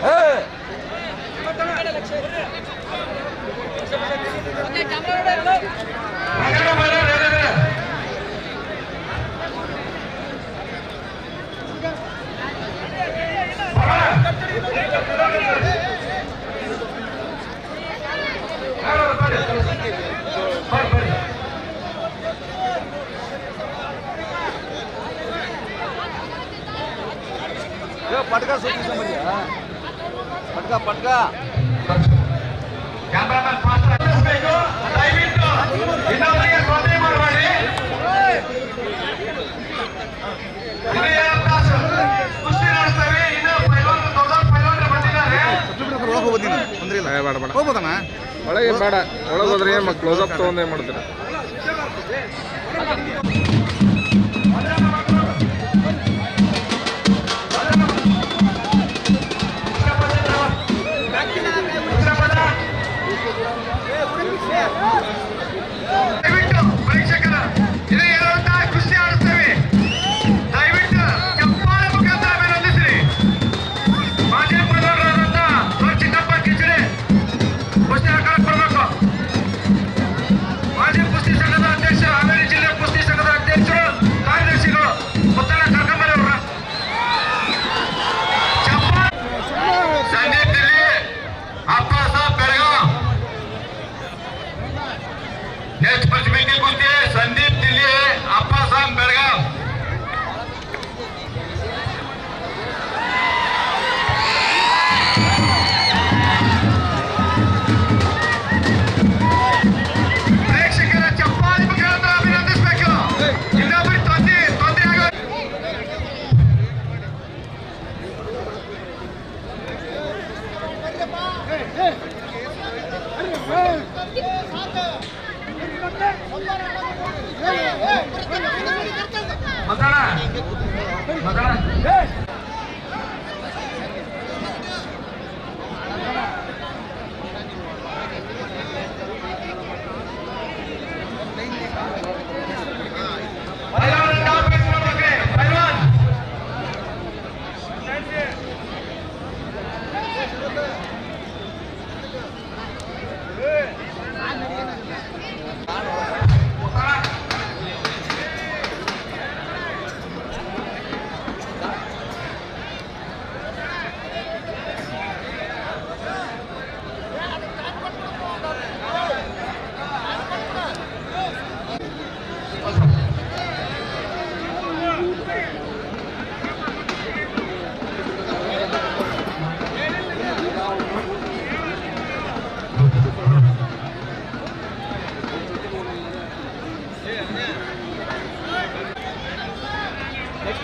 Hey! ಪಡ್ಕ ಸೊಟಿ ಸಮರಿಯಾ ಪಡ್ಕ ಪಡ್ಕ ಕ್ಯಾಮೆರಾಮನ್ ಫಾಸ್ಟ್ರ ಡೈವಿಂಗ್ ಟು ಇದಾಯ್ ಮರಿ ಕತೆ ಮರವಾಡಿ ಇದೇ ಯಾತಾಸ್ ಕುಷ್ಟಿ ರಸ್ತವೇ ಇದೇ ಪೈಲನ್ ದೊಡ್ಡ ಪೈಲನ್ ರೆ ಬತ್ತಿದ್ದಾರೆ ದೊಡ್ಡ ದೊಡ್ಡ ಹೋಗೋದನ ಒಳ್ಳೆ ಬೇಡ ಒಳ್ಳೆ ಹೋಗೋದ್ರೆ ಮ ಕ್ಲೋಸಪ್ ತೋಂದೆ ಮಾಡ್ತೀರಾ よし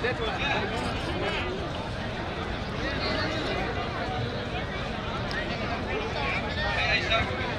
Thank you.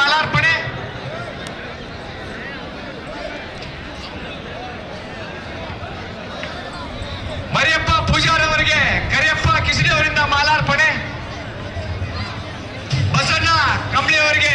ಮಾಲಾರ್ಪಣೆ ಮರಿಯಪ್ಪ ಅವರಿಗೆ ಕರಿಯಪ್ಪ ಕಿಸಿಡಿ ಅವರಿಂದ ಮಾಲಾರ್ಪಣೆ ಬಸಣ್ಣ ಅವರಿಗೆ